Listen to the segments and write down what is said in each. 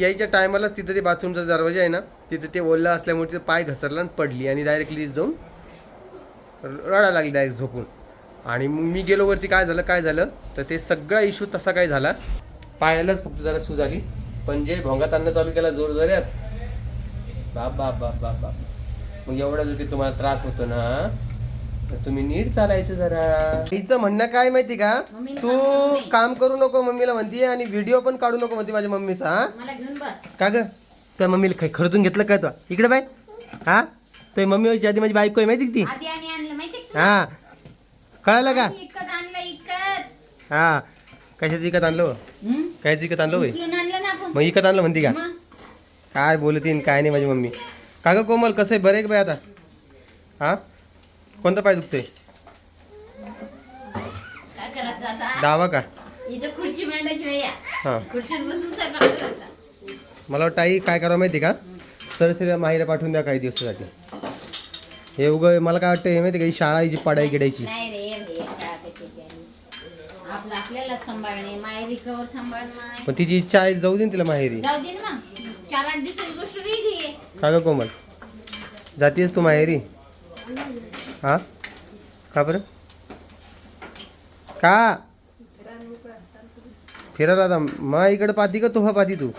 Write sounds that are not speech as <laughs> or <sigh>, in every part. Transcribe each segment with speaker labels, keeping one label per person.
Speaker 1: यायच्या टायमालाच तिथं ते बाथरूमचा दरवाजा आहे ना तिथं ते ओल्ला असल्यामुळे तिथं पाय घसरला आणि पडली आणि डायरेक्टली जाऊन रडा लागली डायरेक्ट झोपून. आणि मग मी गेलो वरती काय झालं काय झालं? तर ते सगळा इश्यू तसा काय झाला. पायालाच फक्त जरा सूज आली. पण जे भोंगात आणणं चालू केला जोर जोऱ्यात बाप बाप बाप बाप बाप. मग एवढा जो की तुम्हाला त्रास होतो ना तुम्ही नीट चालायचं जरा. हिचं म्हणणं काय माहिती का? तू
Speaker 2: काम करू
Speaker 1: नको मम्मीला म्हणते आणि व्हिडिओ पण काढू नको म्हणते माझ्या मम्मीचा हा? का ग? त्या मम्मीला खरतून घेतलं काय तो इकडे बाय. हा? तो मम्मी व्हायची आधी माझी बायको आहे माहिती ती? हा. कळालं का? हा. कशाचं इकत आणलं हो? कायचं इकत आणलं
Speaker 2: आपण.
Speaker 1: मग इकत आणलं म्हणते का? काय बोलतीन काय नाही माझी मम्मी. का ग कोमल कसं आहे? बरं बाई आता? हा? कोणता पाय दुखतोय?
Speaker 2: काय करायचं आता?
Speaker 1: डावा का?
Speaker 2: इथं खुर्ची मांडायची नाही या.
Speaker 1: हा.
Speaker 2: खुर्चीवर बसून स्वयंपाक करायचा
Speaker 1: मला वाटतं आई काय करावं माहिती का? सरसरीला माहिरा पाठवून द्या काही दिवसासाठी. हे उग मला काय वाटतं हे माहिती का ही शाळा हिची पाडाई गिडायची
Speaker 2: नाही रे रे काय कशाची आहे. आपलं आपल्याला सांभाळणे माहेरी कवर सांभाळणं
Speaker 1: पण तिची इच्छा आहे जाऊ दे ना तिला माहेरी.
Speaker 2: जाऊ दे ना मग. चार आठ दिवसाची गोष्ट वेगळी आहे.
Speaker 1: का ग कोमल? जातीयस तू माहेरी? हा? का बरं? का? फिरायला आता मा इकडं पाहती का तू
Speaker 2: ति- दुख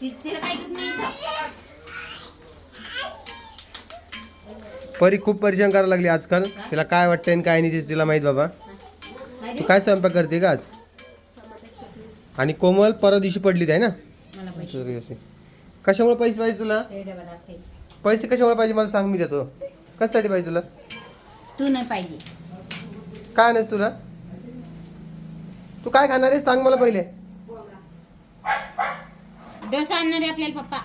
Speaker 2: नाही इथं.
Speaker 1: परी खूप परेशान करायला लागली आजकाल. तिला काय वाटतंय आणि काय नाही ते तिला माहीत बाबा. तू? काय स्वयंपाक करते का आज? आणि कोमल परवा दिवशी पडली आहे ना? कशामुळे पैसे पाहिजे तुला?
Speaker 2: ते.
Speaker 1: पैसे कशामुळे पाहिजे? मला सांग मी देतो. कशासाठी पाहिजे तुला?
Speaker 2: तू नाही पाहिजे.
Speaker 1: काय नस तुला? तू काय खाणार आहे सांग मला पहिले.
Speaker 2: डोसा आणणार आहे आपल्याला पप्पा.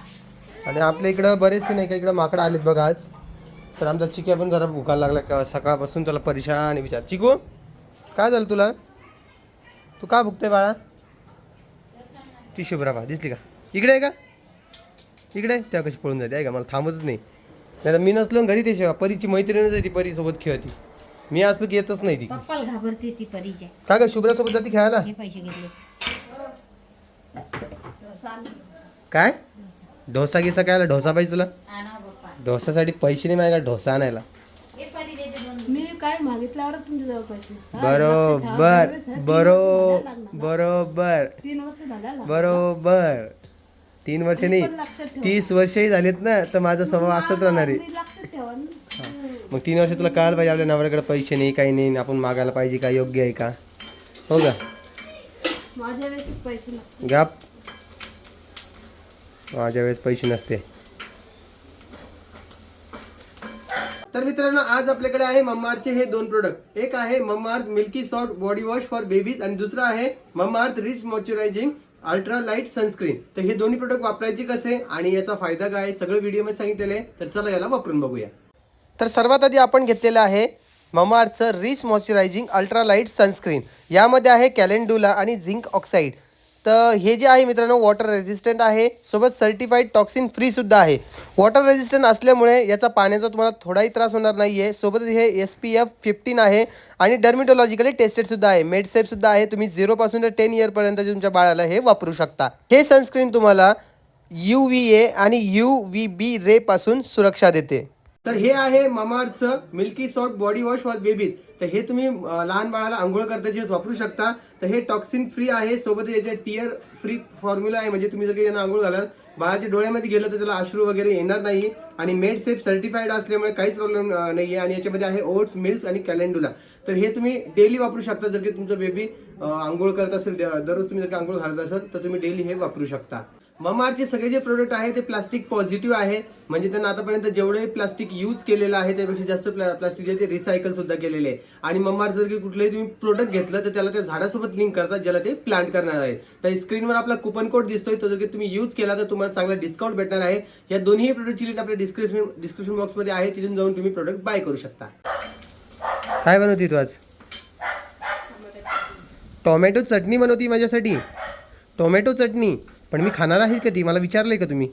Speaker 1: आणि आपल्या इकडं बरेचसे नाही का? इकडं माकडं आलेत बघा आज. तर आमचा चिक्या पण जरा भुकायला लागला का? सकाळपासून त्याला परेशान विचार चिकू काय झालं तुला? तू का भुकते बाळा? ती शुभ्रा बा दिसली का? इकडे आहे का? इकडे आहे? तेव्हा कशी पळून जाते. आहे का? मला थांबतच नाही. नाही तर मी नसलो ना घरी ते शेवा परीची मैत्रीणच आहे ती परीसोबत खेळती. मी असलो की येतच नाही ती.
Speaker 2: पप्पाला घाबरते ती परीच्या
Speaker 1: का का शुभ्रासोबत जाते खेळायला?
Speaker 2: हे पैसे घेतले.
Speaker 1: काय? ढोसा गिसा काय आला? ढोसा पाहिजे तुला?
Speaker 2: आणा पप्पा.
Speaker 1: ढोसासाठी पैसे नाही माझ्याकडे ढोसा आणायला.
Speaker 2: हे परी देते दोन
Speaker 3: मी काय मागितल्यावर तुमच्याजवळ पैसे?
Speaker 1: बरोबर बरो बरोबर
Speaker 3: तीन वर्ष झाल्या ना
Speaker 1: बरोबर. तीन वर्ष नाही तीस वर्षही झालेत ना तर माझा स्वभाव असंच राहणार आहे. मग तीन वर्ष तुला कळायला पाहिजे आपल्या नवऱ्याकडे पैसे नाही काही नाही आपण मागायला पाहिजे का योग्य आहे का? हो का? गाप. माझ्या वेळेस पैसे नसते. तर मित्रांनो आज आपल्याकडे आहे मम्मारचे हे दोन प्रोडक्ट एक आहे Mamaearth milky soft body wash for babies आणि दुसरं आहे Mamaearth rich moisturising ultra light sunscreen. तर हे दोन्ही प्रोडक्ट वापरायचे कसे? आणि याचा फायदा काय? सगळं व्हिडिओमध्ये सांगितलेलं. आहे तर चला याला वापरून बघूया. तर सर्वात आधी आपण घेतलेलं आहे ममाअर्थचं rich moisturising ultra light sunscreen. यामध्ये आहे कॅलेंडुला आणि झिंक ऑक्साईड तर हे जे आहे मित्रांनो वॉटर रेझिस्टंट आहे. सोबत सर्टिफाईड टॉक्सिन फ्रीसुद्धा आहे. वॉटर रेझिस्टंट असल्यामुळे याचा पाण्याचा तुम्हाला थोडाही त्रास होणार नाही आहे सोबतच हे एस पी एफ फिफ्टीन आहे आणि डर्मिटॉलॉजिकली टेस्टेडसुद्धा आहे. मेडसेपसुद्धा आहे. तुम्ही झिरोपासून ते टेन इयरपर्यंत तुमच्या बाळाला हे वापरू शकता. हे सनस्क्रीन तुम्हाला यू व्ही ए आणि यू व्ही बी रेपासून सुरक्षा देते. तर हे आहे ममार्थचं milky soft body wash for babies तर हे तुम्ही लहान बाळाला आंघोळ करताचे वापरू शकता. तर हे टॉक्सिन फ्री आहे सोबत याचे टीयर फ्री फॉर्म्युला आहे म्हणजे तुम्ही जर काही यांना आंघोळ घालाल बाळाच्या डोळ्यामध्ये गेलं तर त्याला अश्रू वगैरे येणार नाही आणि मेड सेफ सर्टिफाईड असल्यामुळे काहीच प्रॉब्लेम नाही आहे आणि याच्यामध्ये आहे ओट्स मिल्स आणि कॅलेंडुला तर हे तुम्ही डेली वापरू शकता जर की तुमचं बेबी आंघोळ करत असेल दररोज तुम्ही जर आंघोळ घालत असाल तर तुम्ही डेली हे वापरू शकता. ममारचे सगळे जे प्रोडक्ट आहे ते प्लास्टिक पॉझिटिव्ह आहे. म्हणजे त्यांना आतापर्यंत जेवढे प्लास्टिक यूज केलेलं आहे त्यापेक्षा जास्त प्लास्टिक जे ते रिसायकल सुद्धा केलेले आहे. आणि ममार जर की कुठलंही तुम्ही प्रोडक्ट घेतलं तर त्याला त्या झाडासोबत लिंक करतात ज्याला ते प्लांट करणार आहे. तर स्क्रीनवर आपला कुपन कोड दिसतोय तो जर की तुम्ही यूज केला तर तुम्हाला चांगला डिस्काउंट भेटणार आहे. या दोन्ही प्रोडक्टची लिंक आपल्या डिस्क्रिप्शन डिस्क्रिप्शन बॉक्समध्ये आहे तिथून जाऊन तुम्ही प्रोडक्ट बाय करू शकता. काय बनवती तू आज? टोमॅटो चटणी बनवती माझ्यासाठी? टोमॅटो चटणी? पण मी खाणार आहे का ती मला विचारलंय का तुम्ही?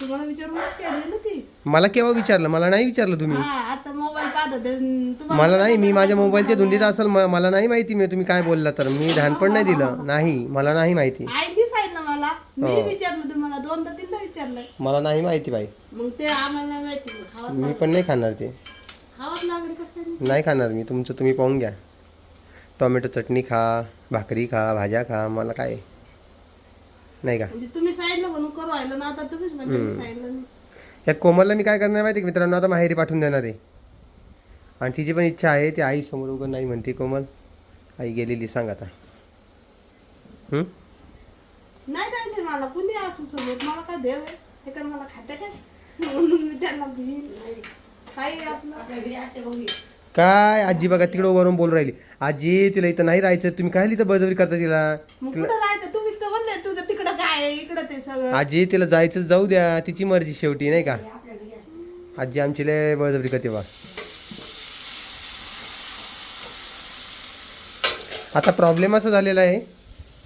Speaker 3: तुम्हाला विचारूनच केली ना ती.
Speaker 1: मला केव्हा विचारलं? मला नाही विचारलं तुम्ही.
Speaker 3: हा आता मोबाईल पाहत
Speaker 1: मला नाही मी माझ्या मोबाईलच्या धुंदीत असेल म- मला नाही माहिती मी तुम्ही काय बोलला तर. मी ध्यान पण नाही दिलं. नाही मला नाही माहिती.
Speaker 3: सांगितलं मला. मी विचारलं तुम्हाला दोनदा तीनदा विचारलं.
Speaker 1: मला नाही माहिती बाई.
Speaker 3: मग ते आम्हाला नाही माहिती खावं
Speaker 1: मी पण नाही खाणार ते.
Speaker 3: खावंच लागलं कसं काय?
Speaker 1: नाही खाणार मी. तुमचं तुम्ही पाहून घ्या. टोमॅटो चटणी खा भाकरी खा भाज्या खा. मला काय? नाही का?
Speaker 3: म्हणजे तुम्ही सांगितलं म्हणून करू राहिलं ना आता तुम्हीच म्हणजे मी सांगितलं नाही.
Speaker 1: या कोमलला मी काय करणार माहिती का मित्रांनो? आता माहेरी पाठवून देणार आहे. आणि तिची पण इच्छा आहे ती आई समोर उगं नाही म्हणते कोमल. आई गेलेली सांग आता. हम्म?
Speaker 3: नाही जायचं मला कुणी असू सोबत? मला काय देव आहे? हे कर मला खाते काय? म्हणून मी त्यांना भिन नाही. काही आपलं?
Speaker 2: आपल्या घरी असते बघी
Speaker 1: काय? आजी बघा तिकडे वरून बोल राहिली. आजी तिला इथं नाही राहायचं. तुम्ही काय इथं बळजबरी करता तिला?
Speaker 3: मग कुठं राहायचं तुम्ही तर म्हणले तुझं तिकडं काय आहे इकडं ते सगळं.
Speaker 1: आजी तिला जायचं जाऊ द्या. तिची मर्जी शेवटी नाही का? आजी आमची लय बळजबरी करते बा आता प्रॉब्लेम असा झालेला आहे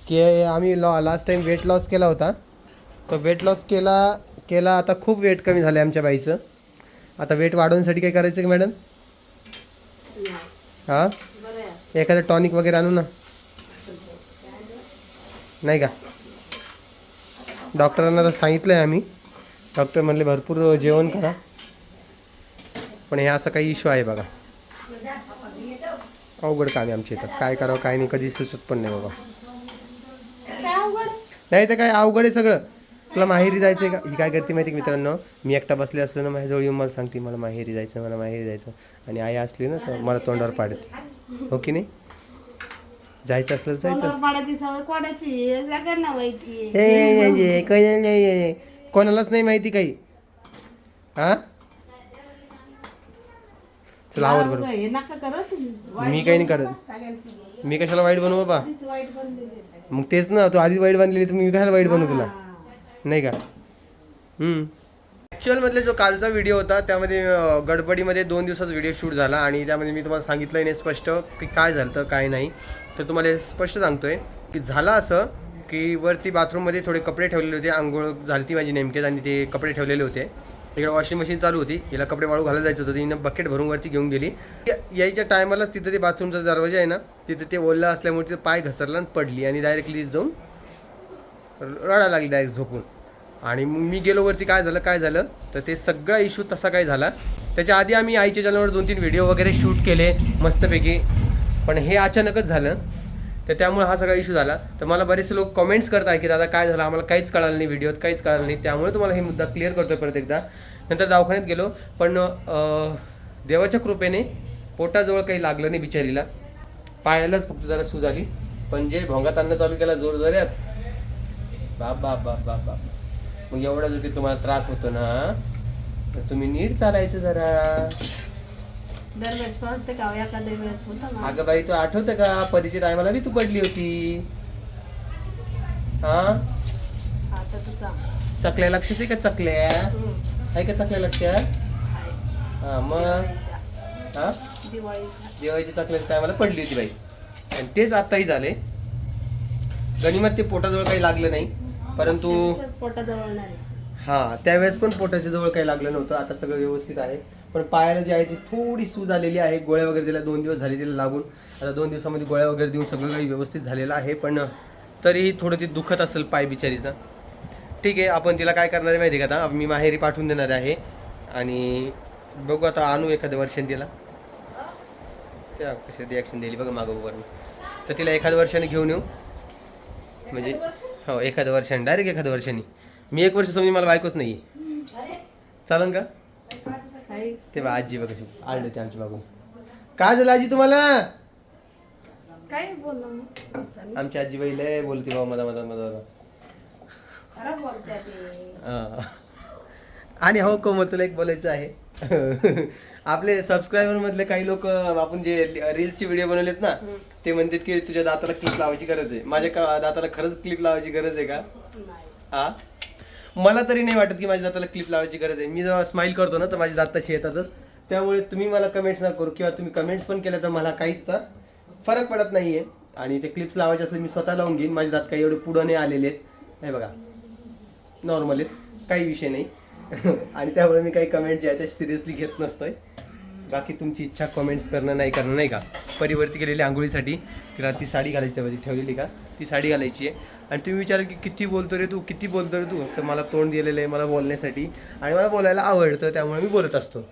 Speaker 1: की आम्ही लॉ लास्ट टाइम वेट लॉस केला होता. तो वेट लॉस केला केला आता खूप वेट कमी झालं आहे आमच्या बाईचं. आता वेट वाढवण्यासाठी काय करायचं का मॅडम हां? एखादं टॉनिक वगैरे आणू ना? नाही का? डॉक्टरांना तर सांगितलं आहे आम्ही. डॉक्टर म्हणले भरपूर जेवण करा. पण हे असं काही इश्यू आहे बघा. अवघड काम आहे आमच्या इथं. काय करावं काय नाही कधी सुचत पण नाही बाबा? नाही तर काय अवघड आहे सगळं. तुला माहेरी जायचं आहे का? ही काय करते माहिती मित्रांनो? मी एकटा बसले असलो ना माझ्याजवळ येऊन मला सांगते मला माहेरी जायचं मला माहेरी जायचं. आणि आई असली ना तर मला तोंडावर पाडते. हो की नाही? जायचं असलं तर जायचं
Speaker 3: सवय कोणाची आहे? सगळ्यांना माहिती आहे.
Speaker 1: हे कोणाला नाही. कोणालाच नाही माहिती काही हा चला आवर
Speaker 3: मला
Speaker 1: बरं
Speaker 3: उगा हे नका करा तुम्ही वाईट
Speaker 1: मी काही नाही करत. मी कशाला वाईट बनवू बाबा
Speaker 3: वाईट बनलेली.
Speaker 1: मग तेच ना तू आधीच वाईट बांधलेली तर मी कशाला वाईट बनवू तुला. नाही का ॲक्च्युअल ॲक्च्युअलमधले जो कालचा व्हिडिओ होता त्यामध्ये गडबडीमध्ये दोन दिवसाचा व्हिडिओ शूट झाला आणि त्यामध्ये मी तुम्हाला सांगितलं नाही स्पष्ट की काय झालं तर काय नाही. तर तुम्हाला स्पष्ट स्पष्ट सांगतोय की झालं असं की वरती बाथरूममध्ये थोडे कपडे ठेवलेले होते आंघोळ झाली ती माझी नेमकेच आणि ते कपडे ठेवलेले होते. इकडे वॉशिंग मशीन चालू होती हिला कपडे वाळू घालायला जायचं होतं तिनं बकेट भरून वरती घेऊन गेली. यायच्या टायमालाच तिथं ते बाथरूमचा दरवाजा आहे ना तिथं ते ओल्लं असल्यामुळे तिथं पाय घसरला आणि पडली आणि डायरेक्टली जाऊन रडायला लागली डायरेक्ट झोपून. आणि मग मी गेलो वरती काय झालं काय झालं? तर ते सगळा इश्यू तसा काय झाला. त्याच्या आधी आम्ही आईच्या चॅनलवर दोन तीन व्हिडिओ वगैरे शूट केले मस्तपैकी. पण हे अचानकच झालं. तर त्यामुळे हा सगळा इशू झाला. तर मला बरेचसे लोक कमेंट्स करत आहे की दादा काय झालं? आम्हाला काहीच कळालं नाही व्हिडिओत काहीच कळालं नाही. त्यामुळे तुम्हाला हे मुद्दा क्लिअर करतो परत एकदा. नंतर दवाखान्यात गेलो. पण देवाच्या कृपेने पोटाजवळ काही लागलं नाही बिचारीला. पायालाच फक्त जरा सूज आली पण जे भोंगात आणणं चालू केला जोर जोऱ्यात बाप बाप बाप बाप बाप. मग एवढा जर काही तुम्हाला त्रास होतो ना तर तुम्ही नीट चालायचं जरा.
Speaker 3: दरवेळेस पडते का एखाद्या वेळेस होतं ना?
Speaker 1: अगं बाई तू आठवतं का? परीचे टायमाला बी तू पडली होती. हा?
Speaker 3: आता तर चांग
Speaker 1: चकल्या लक्षात आहे का चकल्या? आहे का चकल्या लक्षात? हा मग? हा?
Speaker 3: दिवाळीचा
Speaker 1: दिवाळीच्या चकल्याच्या टायमाला पडली होती बाई. आणि तेच आताही झाले. गणिमत ते पोटाजवळ काही लागलं नाही. परंतु
Speaker 3: पोटाजवळ
Speaker 1: हा त्यावेळेस पण पोटाच्या जवळ काही लागलं नव्हतं. आता सगळं व्यवस्थित आहे. पण पायाला जी आहे ती थोडी सूज आलेली आहे. गोळ्या वगैरे दिल्या दोन दिवस झाले तिला लागून. आता दोन दिवसामध्ये गोळ्या वगैरे देऊन सगळं काही व्यवस्थित झालेलं आहे. पण तरीही थोडं ती दुखत असेल पाय बिचारीचा. ठीक आहे आपण तिला काय करणार आहे माहिती का आता? मी माहेरी पाठवून देणार आहे. आणि बघू आता आणू एखाद्या वर्षाने तिला. त्या कशी रिॲक्शन दिली बघा मागं वरून तर तिला एखाद्या वर्षाने घेऊन येऊ. म्हणजे हो एखाद्या वर्षाने डायरेक्ट एखाद्या वर्षाने मी एक वर्ष समजी मला बायकोच नाही चालन का?
Speaker 3: काही
Speaker 1: तेव्हा आजी बघ कशी आडले ते आमच्या मागून काय झालं आजी तुम्हाला?
Speaker 3: काय चालेल.
Speaker 1: आमची आजीबाई लय बोलते बाबा मधा मधा मधा
Speaker 3: ते.
Speaker 1: आणि हो कोमल तुला एक बोलायचं आहे. <laughs> आपले सबस्क्रायबर मधले काही लोक आपण जे रील्सचे व्हिडिओ बनवलेत ना ते म्हणतात की तुझ्या दाताला क्लिप लावायची गरज आहे. माझ्या का दाताला खरंच क्लिप लावायची गरज आहे का?
Speaker 3: नाही
Speaker 1: हा? मला तरी नाही वाटत की माझ्या दाताला क्लिप लावायची गरज आहे. मी जेव्हा स्माईल करतो ना तर माझे दात तसे येतातच. त्यामुळे तुम्ही मला कमेंट्स ना करू. किंवा तुम्ही कमेंट्स पण केल्या तर मला काहीच फरक पडत नाहीये. आणि ते क्लिप्स लावायचे असले मी स्वतः लावून घेईन. माझे दात काही एवढे पुढं नाही आलेले आहेत. हे बघा. नॉर्मल आहेत. काही विषय नाही. आणि त्यामुळे मी काही कमेंट जे आहे ते सिरियसली घेत नसतोय. बाकी तुमची इच्छा कमेंट्स करणं नाही करणं नाही का? परिवर्ती केलेली आंघोळीसाठी. तिला ती साडी घालायची आहे ठेवलेली का? ती साडी घालायची आहे. आणि तुम्ही विचार की किती बोलतो रे तू किती बोलतो रे तू? तर मला तोंड दिलेलं आहे मला बोलण्यासाठी. आणि मला बोलायला आवडतं त्यामुळे मी बोलत असतो.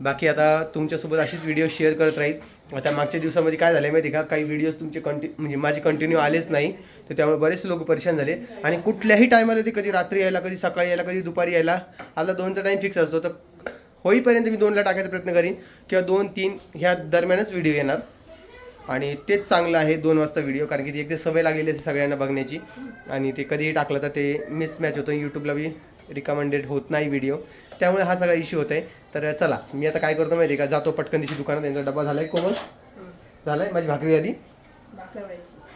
Speaker 1: बाकी आता तुमच्यासोबत अशीच व्हिडिओ शेअर करत राहील. आता मागच्या दिवसामध्ये काय झालं माहिती का? काही व्हिडिओज तुमचे कंटिन्यू म्हणजे माझे कंटिन्यू आलेच नाही. तर त्यामुळे बरेच लोक परेशान झाले. आणि कुठल्याही टायमाला ते कधी रात्री यायला कधी सकाळी यायला कधी दुपारी यायला आपला दोनचा टाईम फिक्स असतो. तर होईपर्यंत मी दोनला टाकायचा प्रयत्न करीन. किंवा दोन तीन ह्या दरम्यानच व्हिडिओ येणार. आणि तेच चांगलं आहे दोन वाजता व्हिडिओ कारण की ती एकदा सवय लागलेली असते सगळ्यांना बघण्याची. आणि ते कधीही टाकलं तर ते मिसमॅच होतं. यूट्यूबला बी रिकमेंडेड होत नाही व्हिडिओ त्यामुळे हा सगळा इश्यू होत आहे तर चला मी आता काय करतो माहिती आहे का? जातो पटकन दिवशी दुकानात. त्यांचा डबा झाला आहे कोमल. झाला आहे माझी भाकरी झाली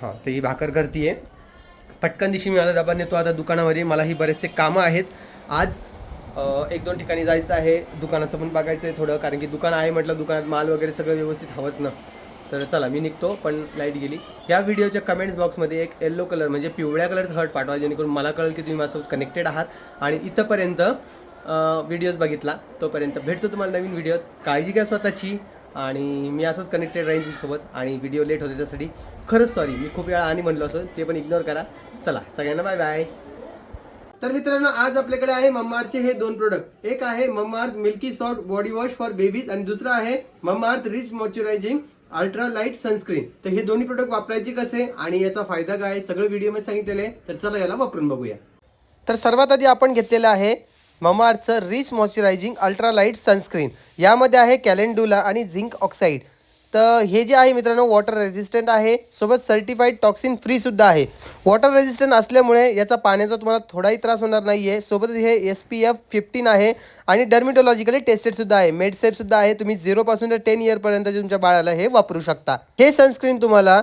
Speaker 1: हां तर ही भाकर करते आहे पटकन दिवशी मी माझा डबा नेतो आता दुकानामध्ये. मलाही बरेचसे कामं आहेत. आज एक दोन ठिकाणी जायचं आहे. दुकानाचं पण बघायचं आहे थोडं कारण की दुकान आहे म्हटलं दुकानात माल वगैरे सगळं व्यवस्थित हवंच ना. तर चला मी निघतो पण लाइट गेली. या व्हिडिओच्या कमेंट्स बॉक्समध्ये एक येल्लो कलर म्हणजे पिवळ्या कलरचं हर्ट पाठवा जेणेकरून मला कळेल की तुम्ही माझ्यासोबत कनेक्टेड आहात. आणि इथंपर्यंत व्हिडिओज बघितला तोपर्यंत भेटतो तुम्हाला नवीन व्हिडिओत काळजी घ्या स्वतःची. आणि मी असंच कनेक्टेड राहीन तुमच्यासोबत. आणि व्हिडिओ लेट होते त्यासाठी खरंच सॉरी मी खूप वेळा आणि म्हणलो असं ते पण इग्नोर करा. चला सगळ्यांना बाय बाय तर मित्रांनो आज आपल्याकडे आहे मम्मार्थचे हे दोन प्रोडक्ट एक आहे Mamaearth milky soft body wash for babies आणि दुसरं आहे Mamaearth rich moisturising ultra light sunscreen. तर हे दोन्ही प्रोडक्ट वापरायचे कसे? आणि याचा फायदा काय? सगळं व्हिडिओमध्ये सांगितलेलं आहे. तर चला याला वापरून बघूया. तर सर्वात आधी आपण घेतलेलं आहे ममाअर्थचं rich moisturising ultra light sunscreen. यामध्ये आहे कॅलेंडुला आणि झिंक ऑक्साईड. तर हे जे आहे मित्रांनो वॉटर रेझिस्टंट आहे. सोबत सर्टिफाईड टॉक्सिन फ्रीसुद्धा आहे. वॉटर रेझिस्टंट असल्यामुळे याचा पाण्याचा तुम्हाला थोडाही त्रास होणार नाही आहे सोबतच हे एस पी एफ फिफ्टीन आहे आणि डर्मिटॉलॉजिकली टेस्टेडसुद्धा आहे. मेडसेफसुद्धा आहे. तुम्ही झिरोपासून तर टेन इयरपर्यंत तुमच्या बाळाला हे वापरू शकता. हे सनस्क्रीन तुम्हाला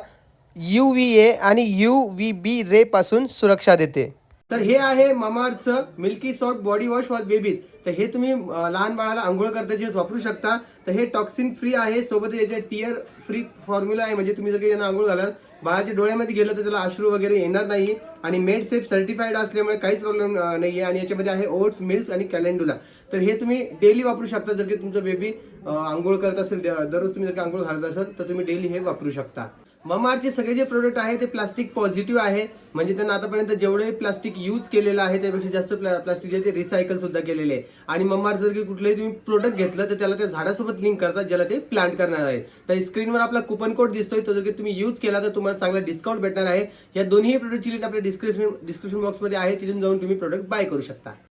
Speaker 1: यू व्ही ए आणि यू व्ही बी रेपासून सुरक्षा देते. तर हे आहे मामाअर्थचं milky soft body wash for babies तर हे तुम्ही लहान बाळाला आंघोळ करता जे वापरू शकता तर हे टॉक्सिन फ्री आहे. सोबत याचे टिअर फ्री फॉर्म्युला आहे म्हणजे तुम्ही जर काही यांना आंघोळ घालाल बाळाच्या डोळ्यामध्ये गेलं तर त्याला अश्रू वगैरे येणार नाही. आणि मेड सेफ सर्टिफाईड असल्यामुळे काहीच प्रॉब्लेम नाही आहे आणि याच्यामध्ये आहे ओट्स मिल्स आणि कॅलेंडुला तर हे तुम्ही डेली वापरू शकता. जर की तुमचं बेबी आंघोळ करत असेल दररोज तुम्ही जर आंघोळ घालत असाल तर तुम्ही डेली हे वापरू शकता. ममारचे सगळे जे प्रोडक्ट आहे ते प्लास्टिक पॉझिटिव्ह आहे. म्हणजे त्यांना आतापर्यंत जेवढे प्लास्टिक यूज केलेलं आहे त्यापेक्षा जास्त प्लास्टिक जे ते रिसायकल सुद्धा केलेले आहे. आणि ममार जर की कुठलंही तुम्ही प्रोडक्ट घेतलं तर त्याला त्या झाडासोबत लिंक करतात ज्याला ते प्लांट करणार आहे. तर स्क्रीनवर आपला कुपन कोड दिसतोय तो जर की तुम्ही यूज केला तर तुम्हाला चांगला डिस्काउंट भेटणार आहे. या दोन्ही प्रोडक्टची लिंक आपल्या डिस्क्रिप्शन डिस्क्रिप्शन बॉक्समध्ये आहे. तिथून जाऊन तुम्ही प्रोडक्ट बाय करू शकता.